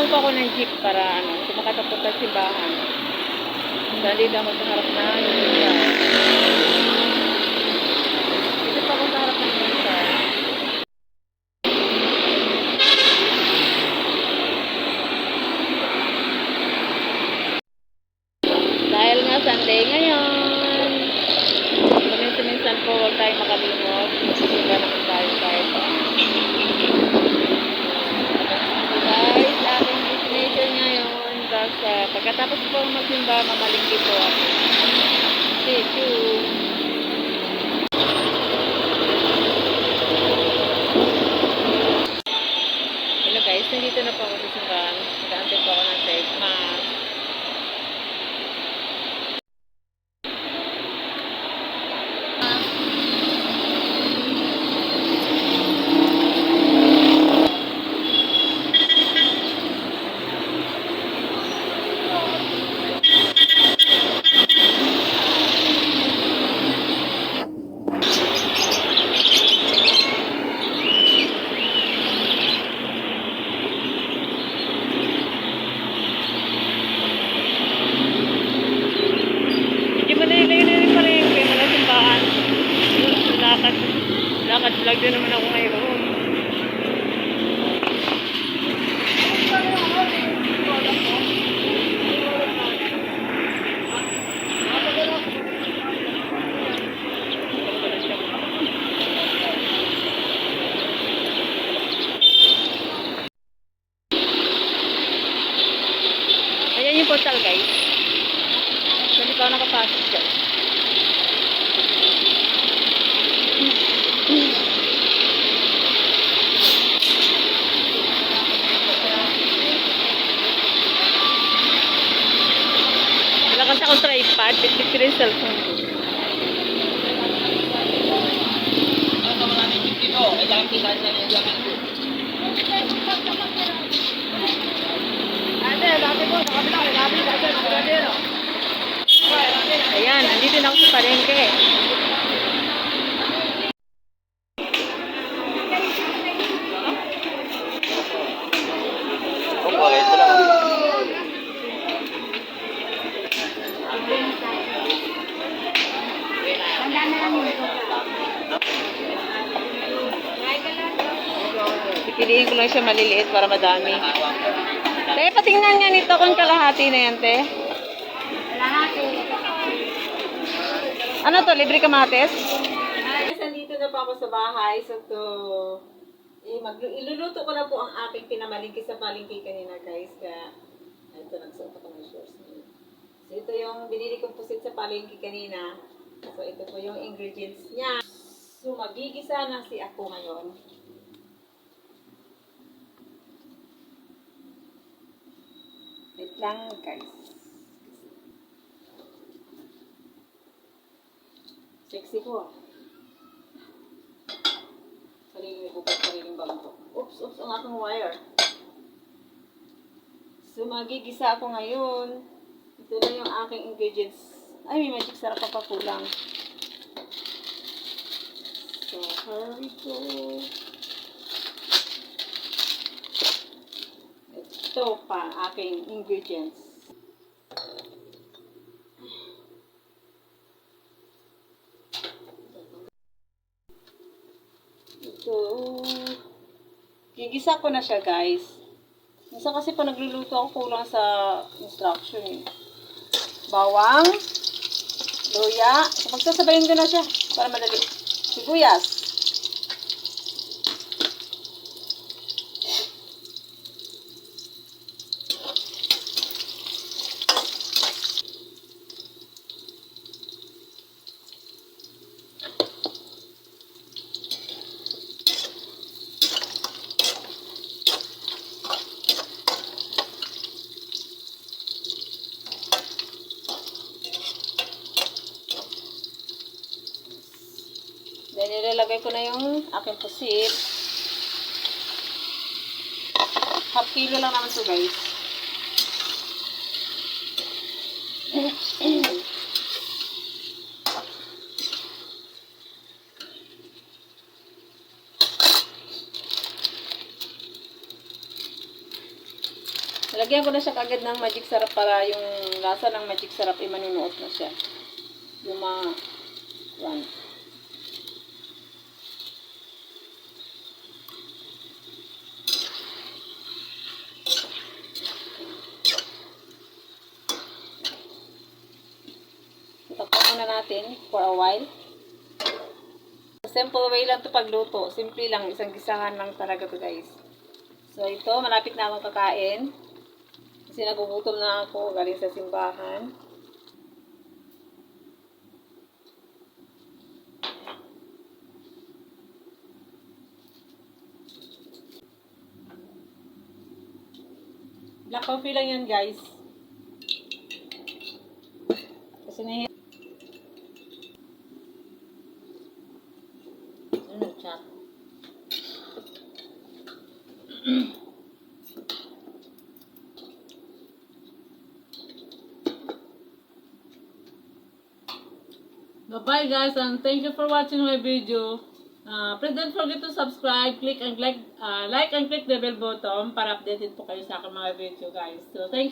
Habang po ako ng jeep para ano, kung makatapunta sa simbahan. Dali lang ako sa harap na lugar. Dito pa ako sa harap ng lugar. Dahil nga Sunday ngayon, kuminsan-minsan po huwag tayo makalimot. Magsisimba naman tayo kahit pa. Guys, aking destination ngayon. Tapos uh, po magsimba, mamalingki po ako. Stay tuned. Hello guys, nandito na po ako sa simbahan. Nag-aantay po ako ng third mass. Hindi mo nililayo na rin pala yung kaya na simbahan. Lakad. Lakad vlog din naman ako ngayon. Ayan yung portal guys. Pa ako nakapasok dyan. Wala kasi akong tripod. Bitbit ko rin yung cellphone ko. Ayan, nandito na ako sa palengke. Pipiliin ko lang siya maliliit para madami. Te, patingnan nga nito kung kalahati na yan, te. Ano to, libre kamates? Guys, nandito na pa ako sa bahay. So, to, eh, mag, iluluto ko na po ang aking pinamalingki sa palingki kanina, guys. Kaya, ito, nagsuot ako ng shorts ngayon. So, ito yung binili kong pusit sa palingki kanina. So, ito po yung ingredients niya. So, magigisa na si ako ngayon. Lang, guys. Sexy ko ah. Sariling bukas, sariling bangko. Oops, oops, ang aking wire. So, magigisa ako ngayon. Ito na yung aking ingredients. Ay, may magic sarap pa pa kulang. So, here we. Ito pa, aking ingredients. Ito. Gigisa ko na siya, guys. Minsan kasi pa nagluluto ako kulang sa instruction eh. Bawang, luya. So, pagsasabayin ko na siya para madali. Sibuyas. Nilalagay ko na yung aking pusit. Half kilo lang naman to guys. Lagyan ko na siya kagad ng magic sarap para yung lasa ng magic sarap ay manunuot na siya. Yung mga, yan. Muna natin for a while. Simple way lang to pagluto. Simple lang. Isang gisahan lang talaga to guys. So ito, malapit na akong kakain. Kasi nagugutom na ako galing sa simbahan. Black coffee lang yan guys. Kasi na Ano siya? Bye-bye guys and thank you for watching my video. Uh, please don't forget to subscribe, click and like, uh, like and click the bell button para updated po kayo sa aking mga video guys. So thank you